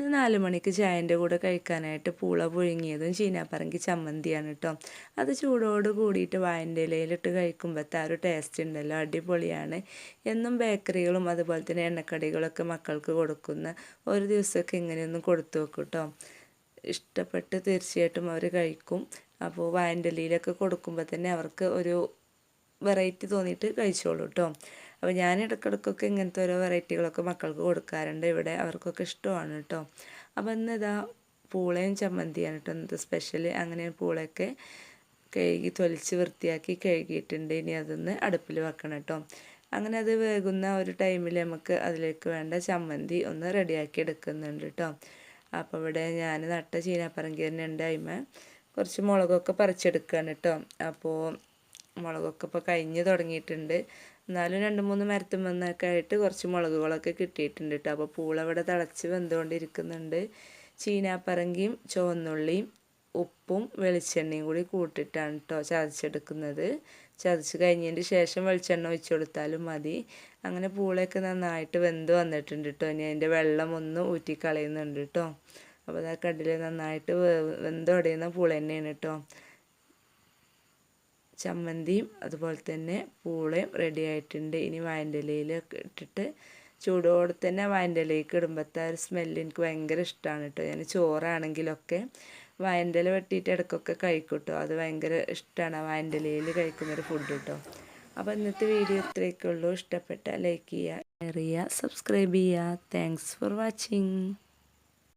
നാല് മണിക്ക് ചായന്റെ കൂടെ കഴിക്കാനായിട്ട് പൂള പുഴുങ്ങിയതും ചീനാപ്പറങ്കി ചമ്മന്തിയാണ് കേട്ടോ അത് ചൂടോട് കൂടിയിട്ട് വായന്റെ ഇലയിലിട്ട് കഴിക്കുമ്പോഴത്തെ ആ ഒരു ടേസ്റ്റ് ഉണ്ടല്ലോ അടിപൊളിയാണ്. എന്നും ബേക്കറികളും അതുപോലെ തന്നെ എണ്ണക്കടികളൊക്കെ മക്കൾക്ക് കൊടുക്കുന്ന ഒരു ദിവസമൊക്കെ ഇങ്ങനെയൊന്നും കൊടുത്തു വെക്കും കേട്ടോ ഇഷ്ടപ്പെട്ട് തീർച്ചയായിട്ടും അവർ കഴിക്കും. അപ്പോൾ വായന്റെ ഇലയിലൊക്കെ കൊടുക്കുമ്പോൾ തന്നെ അവർക്ക് ഒരു വെറൈറ്റി തോന്നിയിട്ട് കഴിച്ചോളൂ കേട്ടോ അപ്പോൾ ഞാൻ ഇടയ്ക്കിടയ്ക്കൊക്കെ ഇങ്ങനത്തെ ഓരോ വെറൈറ്റികളൊക്കെ മക്കൾക്ക് കൊടുക്കാറുണ്ട്. ഇവിടെ അവർക്കൊക്കെ ഇഷ്ടമാണ് കേട്ടോ. അപ്പോൾ ഇന്ന് ഇതാ പൂളയും ചമ്മന്തിയാണ് കേട്ടോ ഇന്നത്തെ സ്പെഷ്യൽ അങ്ങനെ പൂളയൊക്കെ കഴുകി തൊലിച്ച് വൃത്തിയാക്കി കഴുകിയിട്ടുണ്ട്. ഇനി അതൊന്ന് അടുപ്പിൽ വെക്കണം കേട്ടോ. അങ്ങനെ അത് വേകുന്ന ഒരു ടൈമിൽ നമുക്ക് അതിലേക്ക് വേണ്ട ചമ്മന്തി ഒന്ന് റെഡിയാക്കി എടുക്കുന്നുണ്ട് കേട്ടോ. അപ്പോൾ ഇവിടെ ഞാൻ നട്ട ചീനാപ്പറങ്കി തന്നെ ഉണ്ട്. അതിമ കുറച്ച് മുളകൊക്കെ പറിച്ചെടുക്കുകയാണ് കേട്ടോ. അപ്പോൾ മുളകൊക്കെ ഇപ്പോൾ കഴിഞ്ഞ് തുടങ്ങിയിട്ടുണ്ട്. എന്നാലും രണ്ട് മൂന്ന് മരത്തുമ്മന്നൊക്കെ ആയിട്ട് കുറച്ച് മുളകുകളൊക്കെ കിട്ടിയിട്ടുണ്ട് കേട്ടോ അപ്പോൾ പൂളവിടെ തിളച്ച് വെന്തുകൊണ്ടിരിക്കുന്നുണ്ട്. ചീനാപ്പറങ്കിയും ചുവന്നുള്ളിയും ഉപ്പും വെളിച്ചെണ്ണയും കൂടി കൂട്ടിയിട്ടാണ് കേട്ടോ ചതച്ചെടുക്കുന്നത്. ചതച്ച് കഴിഞ്ഞതിന് ശേഷം വെളിച്ചെണ്ണ ഒഴിച്ചു കൊടുത്താലും മതി. അങ്ങനെ പൂളയൊക്കെ നന്നായിട്ട് വെന്ത് വന്നിട്ടുണ്ട് കേട്ടോ ഇനി അതിന്റെ വെള്ളം ഒന്ന് ഊറ്റി കളയുന്നുണ്ട് കേട്ടോ അപ്പോൾ ആ കണ്ടിൽ നന്നായിട്ട് വെന്തുടയുന്ന പൂള തന്നെയാണ് കേട്ടോ ചമ്മന്തിയും അതുപോലെ തന്നെ പൂളയും റെഡി ആയിട്ടുണ്ട്. ഇനി വായന്റെ ഇലയിലൊക്കെ ഇട്ടിട്ട് ചൂടോടെ തന്നെ വായന്റെ ഇലയ്ക്ക് ഇടുമ്പോഴത്തെ ഒരു സ്മെല്ല് എനിക്ക് ഭയങ്കര ഇഷ്ടമാണ് കേട്ടോ ഞാൻ ചോറാണെങ്കിലൊക്കെ വായന്റെ ഇല വെട്ടിയിട്ട് ഇടയ്ക്കൊക്കെ കഴിക്കും കേട്ടോ അത് ഭയങ്കര ഇഷ്ടമാണ് വായന്റെ ഇലയിൽ കഴിക്കുന്നൊരു ഫുഡ് കേട്ടോ അപ്പോൾ ഇന്നത്തെ വീഡിയോ ഇത്രയൊക്കെ ഉള്ളൂ. ഇഷ്ടപ്പെട്ട ലൈക്ക് ചെയ്യുക ഷെയർ ചെയ്യുക സബ്സ്ക്രൈബ് ചെയ്യുക. Thanks for watching